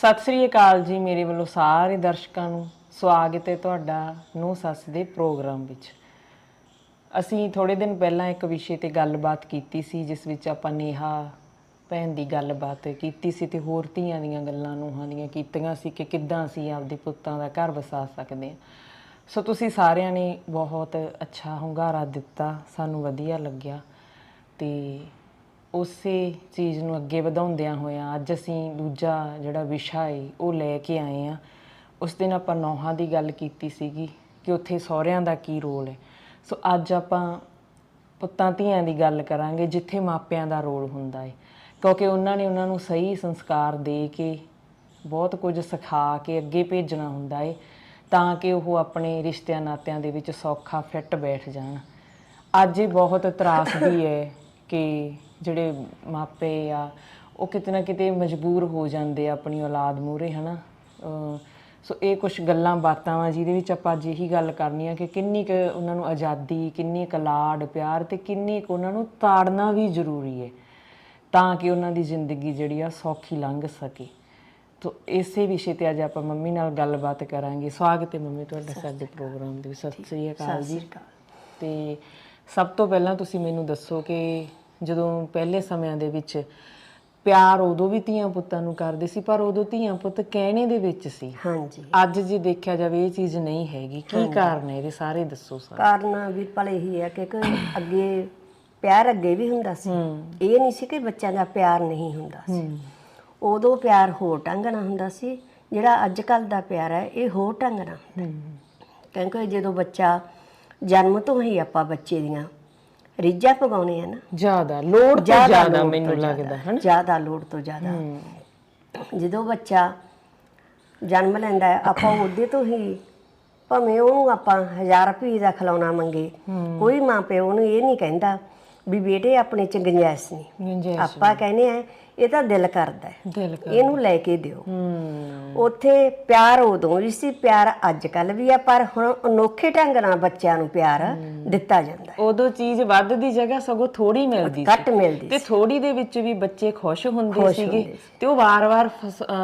ਸਤਿ ਸ੍ਰੀ ਅਕਾਲ ਜੀ ਮੇਰੇ ਵੱਲੋਂ ਸਾਰੇ ਦਰਸ਼ਕਾਂ ਨੂੰ। ਸਵਾਗਤ ਹੈ ਤੁਹਾਡਾ ਨੂੰ ਸੱਸ ਦੇ ਪ੍ਰੋਗਰਾਮ ਵਿੱਚ। ਅਸੀਂ ਥੋੜੇ ਦਿਨ ਪਹਿਲਾਂ ਇੱਕ ਵਿਸ਼ੇ ਤੇ ਗੱਲਬਾਤ ਕੀਤੀ ਸੀ, ਜਿਸ ਵਿੱਚ ਆਪਾਂ ਨੇਹਾ ਭੈਣ ਦੀ ਗੱਲਬਾਤ ਕੀਤੀ ਸੀ ਤੇ ਹੋਰ ਧੀਆਂ ਦੀਆਂ ਗੱਲਾਂ ਨੂੰਹਾਂ ਦੀਆਂ ਕੀਤੀਆਂ ਸੀ ਕਿ ਕਿੱਦਾਂ ਅਸੀਂ ਆਪਦੇ ਪੁੱਤਾਂ ਦਾ ਘਰ ਵਸਾ ਸਕਦੇ ਹਾਂ। ਸੋ ਤੁਸੀਂ ਸਾਰਿਆਂ ਨੇ ਬਹੁਤ ਅੱਛਾ ਹੁੰਗਾਰਾ ਦਿੱਤਾ, ਸਾਨੂੰ ਵਧੀਆ ਲੱਗਿਆ ਤੇ ਉਸੇ ਚੀਜ਼ ਨੂੰ ਅੱਗੇ ਵਧਾਉਂਦਿਆਂ ਹੋਇਆਂ ਅੱਜ ਅਸੀਂ ਦੂਜਾ ਜਿਹੜਾ ਵਿਸ਼ਾ ਏ, ਉਹ ਲੈ ਕੇ ਆਏ ਆ ਉਸ ਦਿਨ ਆਪਾਂ ਨੌਹਾਂ ਦੀ ਗੱਲ ਕੀਤੀ ਸੀਗੀ ਕਿ ਉੱਥੇ ਸਹੁਰਿਆਂ ਦਾ ਕੀ ਰੋਲ ਹੈ ਸੋ ਅੱਜ ਆਪਾਂ ਪੁੱਤਾਂ ਧੀਆਂ ਦੀ ਗੱਲ ਕਰਾਂਗੇ ਜਿੱਥੇ ਮਾਪਿਆਂ ਦਾ ਰੋਲ ਹੁੰਦਾ ਹੈ ਕਿਉਂਕਿ ਉਹਨਾਂ ਨੇ ਉਹਨਾਂ ਨੂੰ ਸਹੀ ਸੰਸਕਾਰ ਦੇ ਕੇ ਬਹੁਤ ਕੁਝ ਸਿਖਾ ਕੇ ਅੱਗੇ ਭੇਜਣਾ ਹੁੰਦਾ ਹੈ ਤਾਂ ਕਿ ਉਹ ਆਪਣੇ ਰਿਸ਼ਤਿਆਂ ਨਾਤਿਆਂ ਦੇ ਵਿੱਚ ਸੌਖਾ ਫਿੱਟ ਬੈਠ ਜਾਣ। ਅੱਜ ਇਹ ਬਹੁਤ ਤਰਾਸਦੀ ਹੈ ਕਿ ਜਿਹੜੇ ਮਾਪੇ ਆ ਉਹ ਕਿਤੇ ਨਾ ਕਿਤੇ ਮਜਬੂਰ ਹੋ ਜਾਂਦੇ ਆ ਆਪਣੀ ਔਲਾਦ ਮੂਹਰੇ ਹਨਾ? ਸੋ ਇਹ ਕੁਝ ਗੱਲਾਂ ਬਾਤਾਂ ਵਾ ਜਿਹਦੇ ਵਿੱਚ ਆਪਾਂ ਅੱਜ ਇਹੀ ਗੱਲ ਕਰਨੀ ਆ ਕਿ ਕਿੰਨੀ ਕੁ ਉਹਨਾਂ ਨੂੰ ਆਜ਼ਾਦੀ ਕਿੰਨੀ ਕੁ ਲਾਡ ਪਿਆਰ ਤੇ ਕਿੰਨੀ ਕੁ ਉਹਨਾਂ ਨੂੰ ਤਾੜਨਾ ਵੀ ਜ਼ਰੂਰੀ ਹੈ ਤਾਂ ਕਿ ਉਹਨਾਂ ਦੀ ਜ਼ਿੰਦਗੀ ਜਿਹੜੀ ਆ ਸੌਖੀ ਲੰਘ ਸਕੇ। ਤੋ ਇਸੇ ਵਿਸ਼ੇ ਤੇ ਅੱਜ ਆਪਾਂ ਮੰਮੀ ਨਾਲ ਗੱਲਬਾਤ ਕਰਾਂਗੇ। ਸਵਾਗਤ ਹੈ ਮੰਮੀ ਤੁਹਾਡਾ ਸਾਡੇ ਪ੍ਰੋਗਰਾਮ ਦੇ ਵਿੱਚ। ਸਤਿ ਸ੍ਰੀ ਅਕਾਲ ਜੀ। ਤੇ ਸਭ ਤੋਂ ਪਹਿਲਾਂ ਤੁਸੀਂ ਮੈਨੂੰ ਦੱਸੋ ਕਿ ਜਦੋਂ ਪਹਿਲੇ ਸਮਿਆਂ ਦੇ ਵਿੱਚ ਪਿਆਰ ਉਦੋਂ ਵੀ ਧੀਆਂ ਪੁੱਤਾਂ ਨੂੰ ਕਰਦੇ ਸੀ ਪਰ ਉਦੋਂ ਧੀਆਂ ਪੁੱਤ ਕਹਿਣੇ ਦੇ ਵਿੱਚ ਸੀ। ਹਾਂਜੀ। ਅੱਜ ਜੇ ਦੇਖਿਆ ਜਾਵੇ ਇਹ ਚੀਜ਼ ਨਹੀਂ ਹੈਗੀ। ਕੀ ਕਾਰਨ ਹੈ ਇਹਦੇ ਸਾਰੇ ਦੱਸੋ ਸਾਰੇ। ਕਾਰਨ ਵੀ ਭਲੇ ਹੀ ਹੈ ਕਿ ਕਿ ਅੱਗੇ ਪਿਆਰ ਅੱਗੇ ਵੀ ਹੁੰਦਾ ਸੀ। ਇਹ ਨਹੀਂ ਸੀ ਕਿ ਬੱਚਿਆਂ ਦਾ ਪਿਆਰ ਨਹੀਂ ਹੁੰਦਾ ਸੀ। ਉਦੋਂ ਪਿਆਰ ਹੋਰ ਢੰਗ ਨਾਲ ਹੁੰਦਾ ਸੀ। ਜਿਹੜਾ ਅੱਜ ਕੱਲ ਦਾ ਪਿਆਰ ਹੈ ਇਹ ਹੋਰ ਢੰਗ ਨਾਲ ਹੁੰਦਾ। ਕਿਉਂਕਿ ਜਦੋਂ ਬੱਚਾ ਜਨਮ ਤੋਂ ਹੀ ਆਪਾਂ ਬੱਚੇ ਦੀਆਂ ਰੀਝਾਂ ਪਗਾਉਣੇ ਆ ਨਾ। ਜ਼ਿਆਦਾ ਲੋੜ ਤੋਂ ਜ਼ਿਆਦਾ ਮੈਨੂੰ ਲੱਗਦਾ ਹੈ ਜ਼ਿਆਦਾ ਲੋੜ ਤੋਂ ਜ਼ਿਆਦਾ। ਜਦੋਂ ਬੱਚਾ ਜਨਮ ਲੈਂਦਾ ਹੈ ਆਪਾਂ ਉਹਦੇ ਤੋਂ ਹੀ ਭਾਵੇਂ ਉਹਨੂੰ ਆਪਾਂ 1000 ਰੁਪਏ ਦਾ ਖਿਲੌਣਾ ਮੰਗੇ ਕੋਈ ਮਾਂ ਪਿਓ ਉਹਨੂੰ ਇਹ ਨਹੀਂ ਕਹਿੰਦਾ ਵੀ ਬੇਟੇ ਆਪਣੇ ਚ ਗੁੰਜਾਇਸ਼ ਨਹੀਂ। ਆਪਾਂ ਕਹਿੰਦੇ ਆ ਇਹ ਤਾਂ ਦਿਲ ਕਰਦਾ ਹੈ। ਦਿਲ ਕਰ ਇਹਨੂੰ ਲੈ ਕੇ ਦਿਓ। ਹੂੰ। ਉੱਥੇ ਪਿਆਰ ਉਦੋਂ ਵੀ ਸੀ ਪਿਆਰ ਅੱਜ ਕੱਲ ਵੀ ਆ ਪਰ ਹੁਣ ਅਨੋਖੇ ਢੰਗ ਨਾਲ ਬੱਚਿਆਂ ਨੂੰ ਪਿਆਰ ਦਿੱਤਾ ਜਾਂਦਾ ਹੈ। ਉਦੋਂ ਚੀਜ਼ ਵੱਧ ਦੀ ਜਗ੍ਹਾ ਸਗੋਂ ਥੋੜੀ ਮਿਲਦੀ ਸੀ। ਘੱਟ ਮਿਲਦੀ ਤੇ ਥੋੜੀ ਦੇ ਵਿੱਚ ਵੀ ਬੱਚੇ ਖੁਸ਼ ਹੁੰਦੇ ਸੀਗੇ ਤੇ ਉਹ ਵਾਰ-ਵਾਰ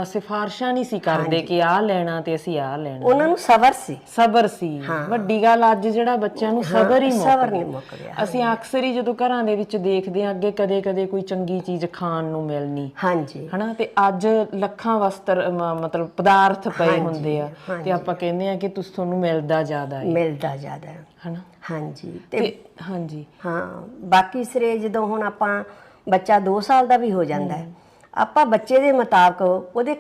ਸਿਫਾਰਿਸ਼ਾਂ ਨਹੀਂ ਸੀ ਕਰਦੇ ਕਿ ਆਹ ਲੈਣਾ ਤੇ ਅਸੀਂ ਆਹ ਲੈਣਾ। ਉਹਨਾਂ ਨੂੰ ਸਬਰ ਸੀ। ਸਬਰ ਸੀ। ਵੱਡੀ ਗੱਲ ਅੱਜ ਜਿਹੜਾ ਬੱਚਿਆਂ ਨੂੰ ਸਬਰ ਹੀ ਮੁੱਕ ਸਬਰ ਗਿਆ। ਨਹੀਂ ਮੁੱਕ ਗਿਆ ਅਸੀਂ ਅਕਸਰ ਹੀ ਜਦੋਂ ਘਰਾਂ ਦੇ ਵਿੱਚ ਦੇਖਦੇ ਹਾਂ ਅੱਗੇ ਕਦੇ-ਕਦੇ ਕੋਈ ਚੰਗੀ ਚੀਜ਼ ਖਾਣ ਨੂੰ ਮਿਲਣੀ। ਹਾਂਜੀ। ਹਨਾ ਤੇ ਅੱਜ ਲੱਖਾਂ ਵਸਤਰ ਮ- ਮਤਲਬ ਪਦਾਰਥ ਪਏ ਹੁੰਦੇ ਆ ਤੇ ਆਪਾਂ ਕਹਿੰਦੇ ਆ ਕਿ ਤੁਸੀਂ ਤੁਹਾਨੂੰ ਮਿਲਦਾ ਜ਼ਿਆਦਾ ਹੈ ਮਿਲਦਾ ਜ਼ਿਆਦਾ ਹੈ। ਹਨਾ? ਹਾਂਜੀ ਤੇ ਹਾਂਜੀ। ਹਾਂ ਬਾਕੀ ਸਿਰੇ ਜਦੋਂ ਹੁਣ ਆਪਾਂ ਬੱਚਾ 2 ਸਾਲ ਦਾ ਵੀ ਹੋ ਜਾਂਦਾ ਹੈ। ਆਪਾਂ ਬੱਚੇ ਦੇ ਮੁਤਾਬਕ ਉਹਦੇ